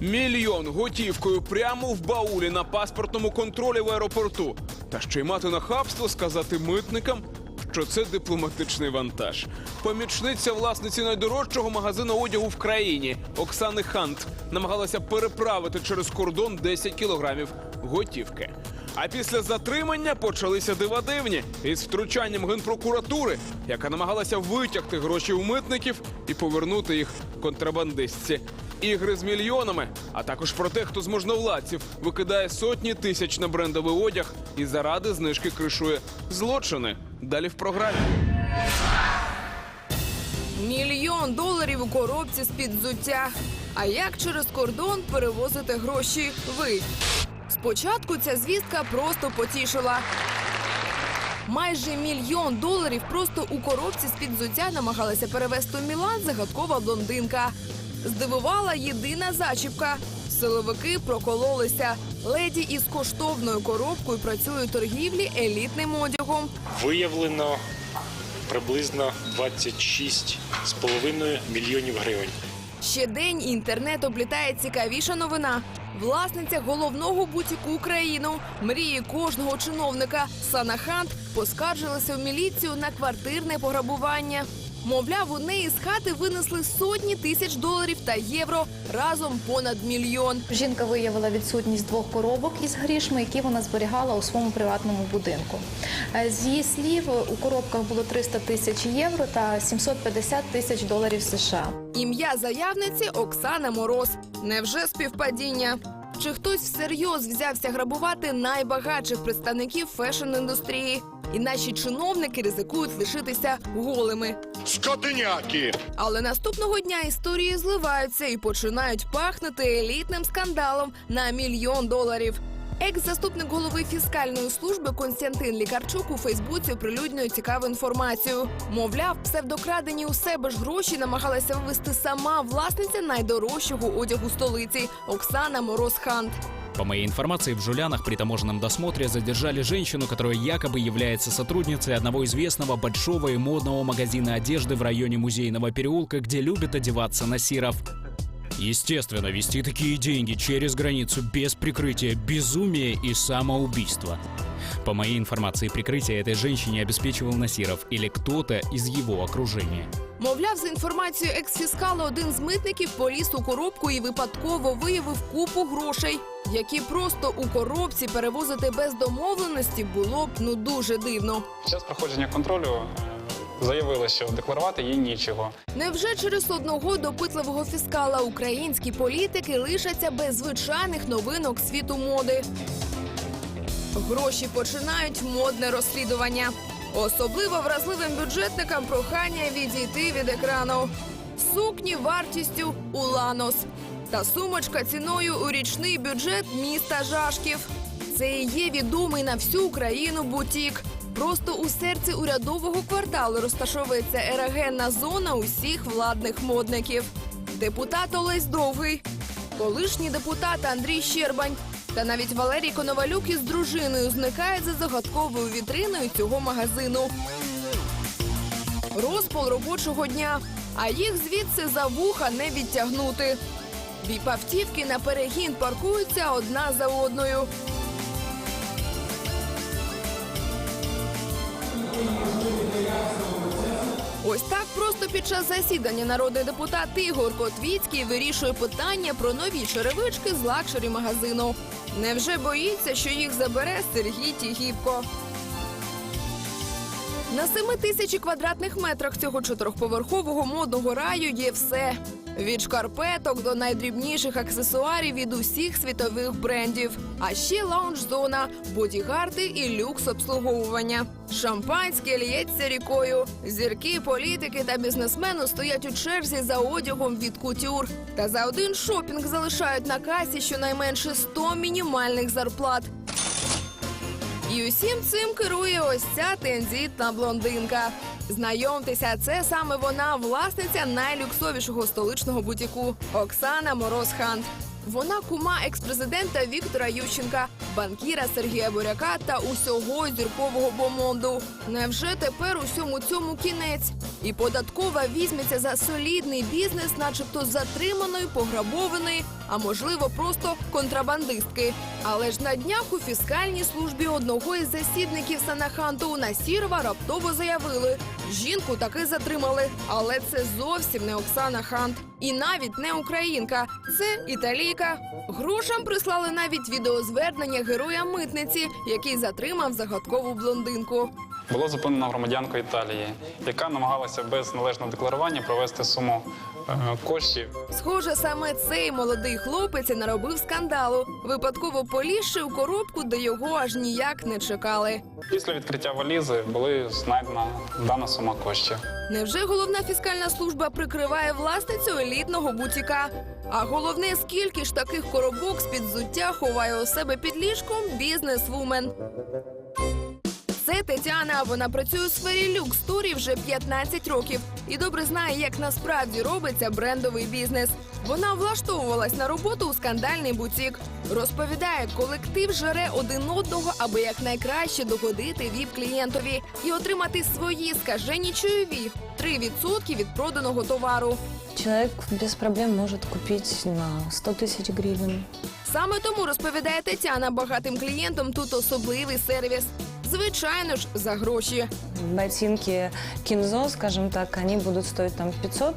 Мільйон готівкою прямо в баулі на паспортному контролі в аеропорту. Та ще й мати нахабство сказати митникам, що це дипломатичний вантаж. Помічниця власниці найдорожчого магазину одягу в країні Оксани Хант намагалася переправити через кордон 10 кілограмів готівки. А після затримання почалися дива дивні із втручанням генпрокуратури, яка намагалася витягти гроші у митників і повернути їх контрабандистці. Ігри з мільйонами, а також про те, хто з можновладців викидає сотні тисяч на брендовий одяг і заради знижки кришує злочини. Далі в програмі. Мільйон доларів у коробці з-під взуття. А як через кордон перевозити гроші ви? Спочатку ця звістка просто потішила. Майже мільйон доларів просто у коробці з-під взуття намагалася перевезти в Мілан загадкова блондинка. Здивувала єдина зачіпка. Силовики прокололися. Леді із коштовною коробкою працює у торгівлі елітним одягом. Виявлено приблизно 26,5 мільйонів гривень. Ще день інтернет облітає цікавіша новина. Власниця головного бутіку України, мрії кожного чиновника Сана Хант поскаржилася в міліцію на квартирне пограбування. Мовляв, у неї з хати винесли сотні тисяч доларів та євро разом понад мільйон. Жінка виявила відсутність двох коробок із грішми, які вона зберігала у своєму приватному будинку. Е, З її слів, у коробках було 300 тисяч євро та 750 тисяч доларів США. Ім'я заявниці Оксана Мороз. Невже співпадіння? Чи хтось всерйоз взявся грабувати найбагатших представників фешн-індустрії? І наші чиновники ризикують лишитися голими. Скотиняки! Але наступного дня історії зливаються і починають пахнути елітним скандалом на мільйон доларів. Екс-заступник голови фіскальної служби Константин Лікарчук у Фейсбуці оприлюднює цікаву інформацію. Мовляв, псевдокрадені у себе ж гроші намагалася вивести сама власниця найдорожчого одягу столиці Оксана Мороз Хант. По моей информации, в Жулянах при таможенном досмотре задержали женщину, которая якобы является сотрудницей одного известного большого и модного магазина одежды в районе Музейного переулка, где любят одеваться Насиров. Естественно, вести такие деньги через границу без прикрытия – безумие и самоубийство. По моей информации, прикрытие этой женщине обеспечивал Насиров или кто-то из его окружения. Мовляв, за інформацією екс-фіскала, один з митників поліз у коробку і випадково виявив купу грошей, які просто у коробці перевозити без домовленості було б ну дуже дивно. Під час проходження контролю заявили, що декларувати їй нічого. Невже через одного допитливого фіскала українські політики лишаться без звичайних новинок світу моди? Гроші починають модне розслідування. Особливо вразливим бюджетникам прохання відійти від екрану. Сукні вартістю у ланос. Та сумочка ціною у річний бюджет міста Жашків. Це і є відомий на всю Україну бутік. Просто у серці урядового кварталу розташовується ерогенна зона усіх владних модників. Депутат Олесь Довгий, колишній депутат Андрій Щербань та навіть Валерій Коновалюк із дружиною зникають за загадковою вітриною цього магазину. Розпал робочого дня, а їх звідси за вуха не відтягнути. Віп-автівки на перегін паркуються одна за одною. Ось так просто під час засідання народний депутат Ігор Котвіцький вирішує питання про нові черевички з лакшері магазину. Невже боїться, що їх забере Сергій Тігіпко? На 7 тисячі квадратних метрах цього чотирьохповерхового модного раю є все. Від шкарпеток до найдрібніших аксесуарів від усіх світових брендів. А ще лаунж-зона, бодігарди і люкс обслуговування. Шампанське лється рікою. Зірки, політики та бізнесмени стоять у черзі за одягом від кутюр. Та за один шопінг залишають на касі щонайменше 100 мінімальних зарплат. І усім цим керує ось ця тензітна блондинка. Знайомтеся, це саме вона, власниця найлюксовішого столичного бутіку Оксана Мороз Хант. Вона кума експрезидента Віктора Ющенка, банкіра Сергія Буряка та усього зіркового бомонду. Невже тепер усьому цьому кінець? І податкова візьметься за солідний бізнес, начебто затриманої, пограбованої, а можливо, просто контрабандистки. Але ж на днях у фіскальній службі одного із засідників Санаханту Насірова раптово заявили: жінку таки затримали, але це зовсім не Оксана Хант. І навіть не українка, це італійка. Грошам прислали навіть відеозвернення героя митниці, який затримав загадкову блондинку. Було зупинено громадянку Італії, яка намагалася без належного декларування провести суму е, коштів. Схоже, саме цей молодий хлопець і наробив скандалу. Випадково полізши у коробку, де його аж ніяк не чекали. Після відкриття валізи були знайдена дана сума коштів. Невже головна фіскальна служба прикриває власницю елітного бутіка? А головне, скільки ж таких коробок з під взуття ховає у себе під ліжком бізнес-вумен? Це Тетяна. Вона працює у сфері люкс-турі вже 15 років і добре знає, як насправді робиться брендовий бізнес. Вона влаштовувалась на роботу у скандальний бутік. Розповідає, колектив жере один одного, аби якнайкраще догодити віп клієнтові і отримати свої скажені чайові 3% від проданого товару. Человек без проблем может купить на 100 тысяч гривен. Саме тому розповідає Тетяна багатим клієнтам тут особливий сервіс. Звичайно ж, за гроші. Ботинки Кинзо, скажем так, они будут стоить там 500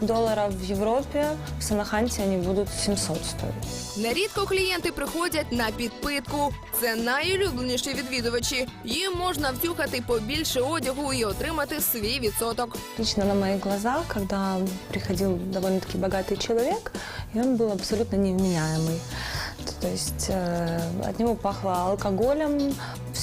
долларов в Европе, в Санаханте они будут 700 стоить. Нерідко клієнти приходять на підпитку. Це найулюбленіші відвідувачі. Їм можна втюхати побільше одягу і отримати свій відсоток. Лично на моих глазах, когда приходил довольно-таки богатый человек, и он был абсолютно невменяемый. Т- То есть э, от него пахло алкоголем.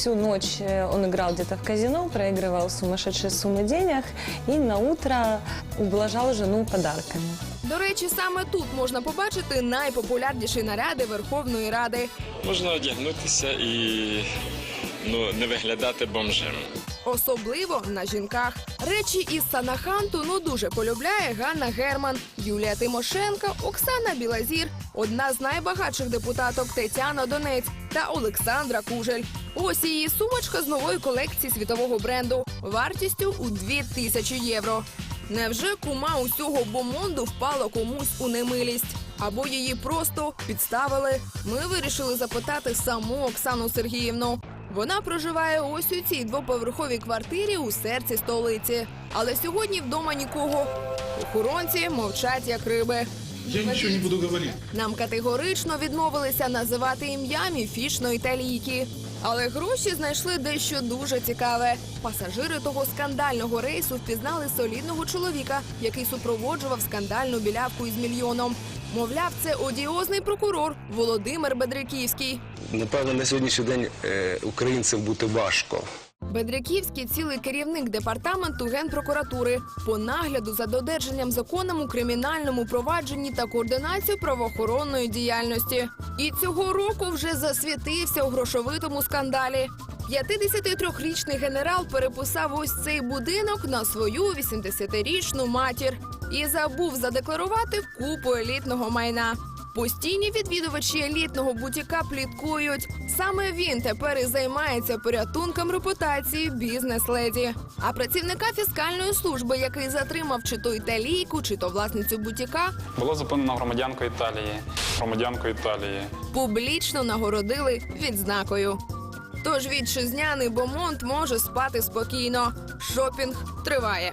Всю ночь э, он играл где-то в казино, проигрывал сумасшедшие суммы денег и на утро ублажал жену подарками. До речі, саме тут можна побачити найпопулярніші наряди Верховної Ради. Можна одягнутися і ну, не виглядати бомжем. Особливо на жінках. Речі із Санаханту ну дуже полюбляє Ганна Герман, Юлія Тимошенко, Оксана Білазір, одна з найбагатших депутаток Тетяна Донець та Олександра Кужель. Ось її сумочка з нової колекції світового бренду вартістю у 2000 євро. Невже кума усього бомонду впала комусь у немилість? Або її просто підставили? Ми вирішили запитати саму Оксану Сергіївну. Вона проживає ось у цій двоповерховій квартирі у серці столиці. Але сьогодні вдома нікого. Охоронці мовчать як риби. Я нічого не буду говорити. Нам категорично відмовилися називати ім'я міфічної італійки. Але гроші знайшли дещо дуже цікаве. Пасажири того скандального рейсу впізнали солідного чоловіка, який супроводжував скандальну білявку із мільйоном. Мовляв, це одіозний прокурор Володимир Бедриківський. Напевно, на сьогоднішній день е, українцям бути важко. Бедряківський цілий керівник департаменту генпрокуратури по нагляду за додержанням законом у кримінальному провадженні та координацію правоохоронної діяльності. І цього року вже засвітився у грошовитому скандалі. 53-річний генерал переписав ось цей будинок на свою 80-річну матір і забув задекларувати купу елітного майна. Постійні відвідувачі елітного бутіка пліткують. Саме він тепер і займається порятунком репутації бізнес-леді. А працівника фіскальної служби, який затримав чи то італійку, чи то власницю бутіка, Було зупинено громадянку Італії. Громадянку Італії. публічно нагородили відзнакою. Тож вітчизняний бомонд може спати спокійно. Шопінг триває.